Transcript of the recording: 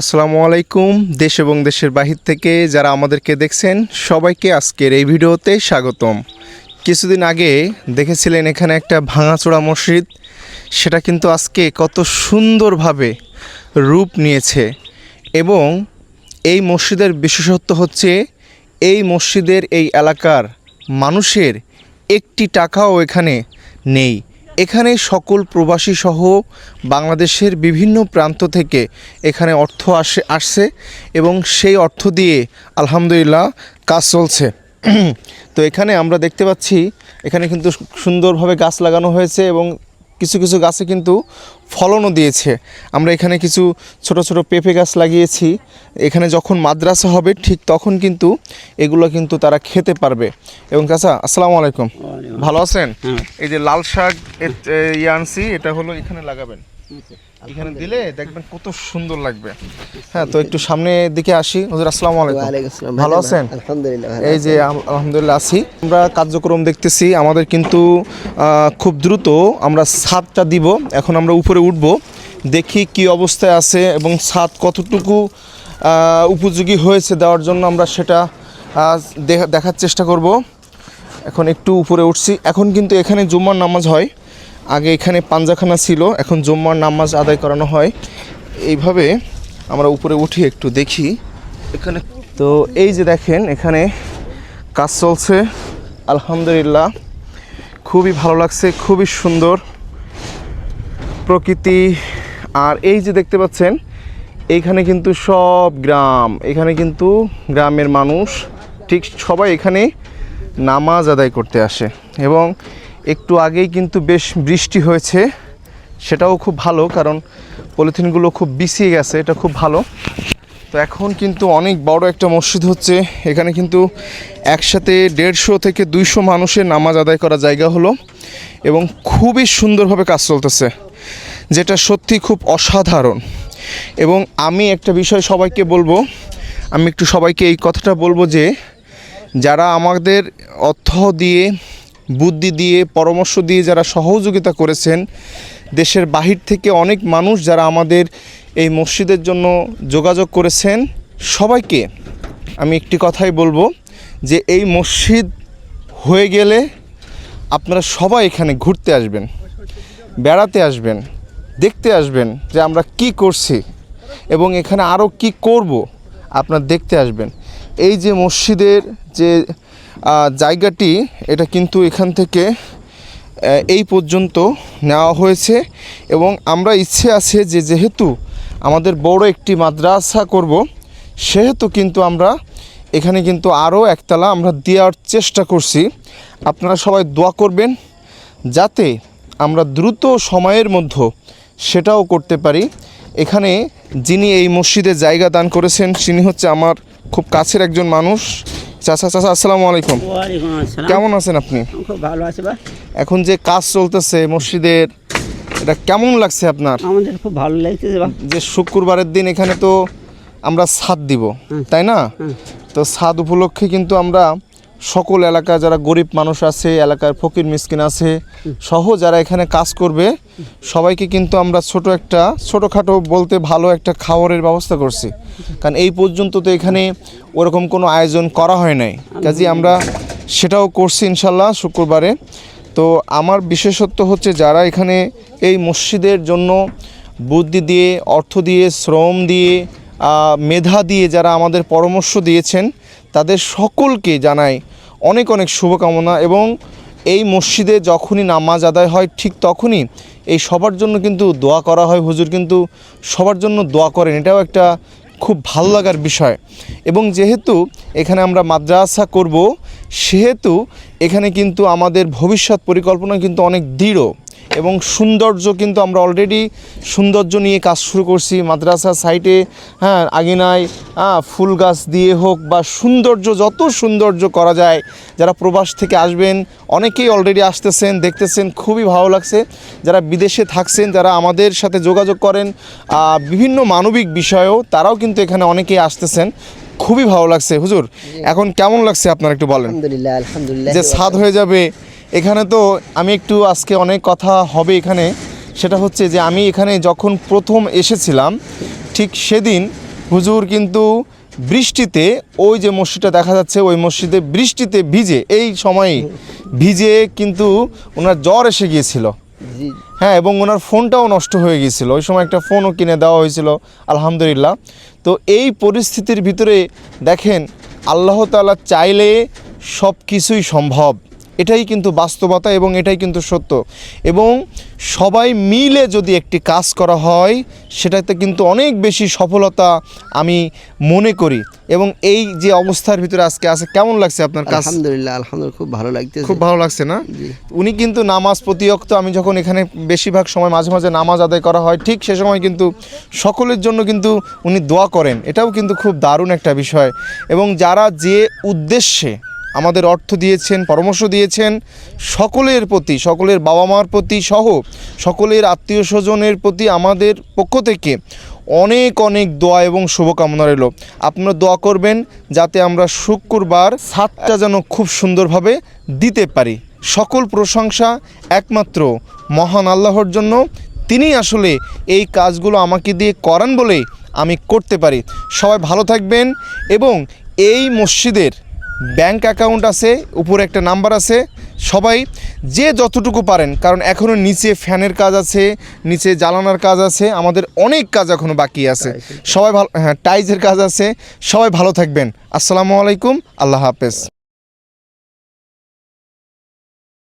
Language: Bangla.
আসসালামু আলাইকুম, দেশ এবং দেশের বাহির থেকে যারা আমাদেরকে দেখছেন, সবাইকে আজকের এই ভিডিওতে স্বাগতম। কিছুদিন আগে দেখেছিলেন এখানে একটা ভাঙাচোড়া মসজিদ, সেটা কিন্তু আজকে কত সুন্দরভাবে রূপ নিয়েছে এবং এই মসজিদের বিশেষত্ব হচ্ছে, এই মসজিদের এই এলাকার মানুষের একটি টাকাও এখানে নেই। এখানে সকল প্রবাসী সহ বাংলাদেশের বিভিন্ন প্রান্ত থেকে এখানে অর্থ আসে, আসছে এবং সেই অর্থ দিয়ে আলহামদুলিল্লাহ কাজ চলছে। তো এখানে আমরা দেখতে পাচ্ছি, এখানে কিন্তু সুন্দরভাবে গাছ লাগানো হয়েছে এবং কিছু কিছু গাছে কিন্তু ফলনও দিয়েছে। আমরা এখানে কিছু ছোট ছোট পেঁপে গাছ লাগিয়েছি। এখানে যখন মাদ্রাসা হবে ঠিক তখন কিন্তু এগুলো কিন্তু তারা খেতে পারবে। এবং চাচা আসসালামু আলাইকুম। ভালো আছেন? এই যে লাল শাক ইয়ে আনছি এটা হলো এখানে লাগাবেন। এখানে দিলে দেখবেন কত সুন্দর লাগবে। হ্যাঁ তো একটু সামনের দিকে আসি। হুজুর আসসালামু আলাইকুম। ভালো আছেন? আলহামদুলিল্লাহ এই যে আলহামদুলিল্লাহ আছি। আমরা কার্যক্রম দেখতেছি। আমাদের কিন্তু খুব দ্রুত আমরা ছাদটা দিব। এখন আমরা উপরে উঠব। দেখি কি অবস্থায় আছে এবং ছাদ কতটুকু উপযোগী হয়েছে দেওয়ার জন্য আমরা সেটা দেখা- দেখার চেষ্টা করব। এখন একটু উপরে উঠছি। এখন কিন্তু এখানে জুম্মার নামাজ হয়। আগে এখানে পাঞ্জাখানা ছিল, এখন জম্মার নামাজ আদায় করানো হয়। এইভাবে আমরা উপরে উঠি, একটু দেখি। এখানে তো এই যে দেখেন, এখানে কাজ চলছে। আলহামদুলিল্লাহ, খুবই ভালো লাগছে, খুবই সুন্দর প্রকৃতি। আর এই যে দেখতে পাচ্ছেন, এইখানে কিন্তু সব গ্রাম, এখানে কিন্তু গ্রামের মানুষ, ঠিক সবাই এখানে নামাজ আদায় করতে আসে। এবং একটু আগেই কিন্তু বেশ বৃষ্টি হয়েছে। সেটাও খুব ভালো, কারণ পলিথিনগুলো খুব বিছিয়ে গেছে, এটা খুব ভালো। তো এখন কিন্তু অনেক বড় একটা মসজিদ হচ্ছে। এখানে কিন্তু একসাথে দেড়শো থেকে দুইশো মানুষের নামাজ আদায় করা জায়গা হলো এবং খুবই সুন্দরভাবে কাজ চলতেছে, যেটা সত্যি খুব অসাধারণ। এবং আমি একটা বিষয় সবাইকে বলব, আমি একটু সবাইকে এই কথাটা বলব যে, যারা আমাদের অর্থ দিয়ে বুদ্ধি দিয়ে, পরামর্শ দিয়ে যারা সহযোগিতা করেছেন, দেশের বাহির থেকে অনেক মানুষ যারা আমাদের এই মসজিদের জন্য যোগাযোগ করেছেন, সবাইকে আমি একটি কথাই বলব যে এই মসজিদ হয়ে গেলে আপনারা সবাই এখানে ঘুরতে আসবেন, বেড়াতে আসবেন, দেখতে আসবেন যে আমরা কি করছি এবং এখানে আরও কি করব, আপনার দেখতে আসবেন। এই যে মসজিদের যে জায়গাটি এটা কিন্তু এখান থেকে এই পর্যন্ত নেওয়া হয়েছে এবং আমরা ইচ্ছে আছে যে যেহেতু আমাদের বড় একটি মাদ্রাসা করব, সেহেতু কিন্তু আমরা এখানে কিন্তু আরও একতলা আমরা দেওয়ার চেষ্টা করছি। আপনারা সবাই দোয়া করবেন যাতে আমরা দ্রুত সময়ের মধ্যে সেটাও করতে পারি। এখানে যিনি এই মসজিদে জায়গা দান করেছেন, তিনি হচ্ছে আমার খুব কাছের একজন মানুষ। চাচা চাচা আসসালামু আলাইকুম। কেমন আছেন আপনি? খুব ভালো আছে বা। এখন যে কাজ চলতেছে মসজিদের এটা কেমন লাগছে আপনার? আমাদের খুব ভালো লাগছে যে শুক্রবারের দিন এখানে তো আমরা সাদ দিব তাই না? তো সাদ উপলক্ষে কিন্তু আমরা সকল এলাকা, যারা গরিব মানুষ আছে, এলাকার ফকির, মিসকিন আছে, সহ যারা এখানে কাজ করবে, সবাইকে কিন্তু আমরা ছোট একটা, ছোটোখাটো বলতে ভালো একটা খাবারের ব্যবস্থা করছি। কারণ এই পর্যন্ত তো এখানে ওরকম কোনো আয়োজন করা হয় নাই। কাজে আমরা সেটাও করছি ইনশাল্লাহ শুক্রবারে। তো আমার বিশেষত্ব হচ্ছে যারা এখানে এই মসজিদের জন্য বুদ্ধি দিয়ে, অর্থ দিয়ে, শ্রম দিয়ে মেধা দিয়ে যারা আমাদের পরামর্শ দিয়েছেন তাদের সকলকে জানাই অনেক অনেক শুভকামনা এবং এই মসজিদে যখনই নামাজ আদায় হয় ঠিক তখনই এই সবার জন্য কিন্তু দোয়া করা হয়। হুজুর কিন্তু সবার জন্য দোয়া করেন। এটাও একটা খুব ভালো লাগার বিষয়। এবং যেহেতু এখানে আমরা মাদ্রাসা করব সেহেতু এখানে কিন্তু আমাদের ভবিষ্যৎ পরিকল্পনা কিন্তু অনেক দৃঢ় এবং সৌন্দর্য কিন্তু আমরা অলরেডি সৌন্দর্য নিয়ে কাজ শুরু করছি। মাদ্রাসা সাইটে হ্যাঁ আগিনায় হ্যাঁ ফুল গাছ দিয়ে হোক বা সৌন্দর্য, যত সৌন্দর্য করা যায়, যারা প্রবাস থেকে আসবেন, অনেকেই অলরেডি আসতেছেন, দেখতেছেন, খুবই ভালো লাগছে। যারা বিদেশে থাকছেন, যারা আমাদের সাথে যোগাযোগ করেন বিভিন্ন মানবিক বিষয়েও তারাও কিন্তু এখানে অনেকেই আসতেছেন। খুবই ভালো লাগছে হুজুর। এখন কেমন লাগছে আপনার একটু বলেন? আলহামদুলিল্লাহ আলহামদুলিল্লাহ। যে স্বাদ হয়ে যাবে। এখানে তো আমি একটু আজকে অনেক কথা হবে এখানে। সেটা হচ্ছে যে আমি এখানে যখন প্রথম এসেছিলাম ঠিক সেদিন হুজুর কিন্তু বৃষ্টিতে ওই যে মসজিদটা দেখা যাচ্ছে ওই মসজিদে বৃষ্টিতে ভিজে এই সময়ে ভিজে কিন্তু ওনার জ্বর এসে গিয়েছিল। হ্যাঁ এবং ওনার ফোনটাও নষ্ট হয়ে গিয়েছিল। ওই সময় একটা ফোনও কিনে দেওয়া হয়েছিল, আলহামদুলিল্লাহ। তো এই পরিস্থিতির ভিতরে দেখেন, আল্লাহ তাআলা চাইলে সব কিছুই সম্ভব। এটাই কিন্তু বাস্তবতা এবং এটাই কিন্তু সত্য। এবং সবাই মিলে যদি একটি কাজ করা হয় সেটাতে কিন্তু অনেক বেশি সফলতা আমি মনে করি। এবং এই যে অবস্থার ভিতরে আজকে আছে কেমন লাগছে আপনার কাজ? আলহামদুলিল্লাহ আলহামদুলিল্লাহ খুব ভালো লাগছে খুব ভালো লাগছে না? উনি কিন্তু নামাজ প্রতিয়ক্ত আমি যখন এখানে বেশিরভাগ সময় মাঝে মাঝে নামাজ আদায় করা হয় ঠিক সে সময় কিন্তু সকলের জন্য কিন্তু উনি দোয়া করেন। এটাও কিন্তু খুব দারুণ একটা বিষয়। এবং যারা যে উদ্দেশ্যে আমাদের অর্থ দিয়েছেন, পরামর্শ দিয়েছেন সকলের প্রতি, সকলের বাবা মার প্রতি সহ সকলের আত্মীয় স্বজনের প্রতি আমাদের পক্ষ থেকে অনেক অনেক দোয়া এবং শুভকামনা রইল। আপনারা দোয়া করবেন যাতে আমরা শুক্রবার সাতটা যেন খুব সুন্দরভাবে দিতে পারি। সকল প্রশংসা একমাত্র মহান আল্লাহর জন্য। তিনি আসলে এই কাজগুলো আমাকে দিয়ে করান বলে আমি করতে পারি। সবাই ভালো থাকবেন এবং এই মসজিদের ব্যাংক অ্যাকাউন্ট আছে উপরে একটা নাম্বার আছে। সবাই যে যতটুকু পারেন কারণ এখনও নিচে ফ্যানের কাজ আছে নিচে জ্বালানার কাজ আছে আমাদের অনেক কাজ এখনও বাকি আছে। সবাই ভালো হ্যাঁ টাইজের কাজ আছে। সবাই ভালো থাকবেন। আসসালামু আলাইকুম আল্লাহ হাফেজ।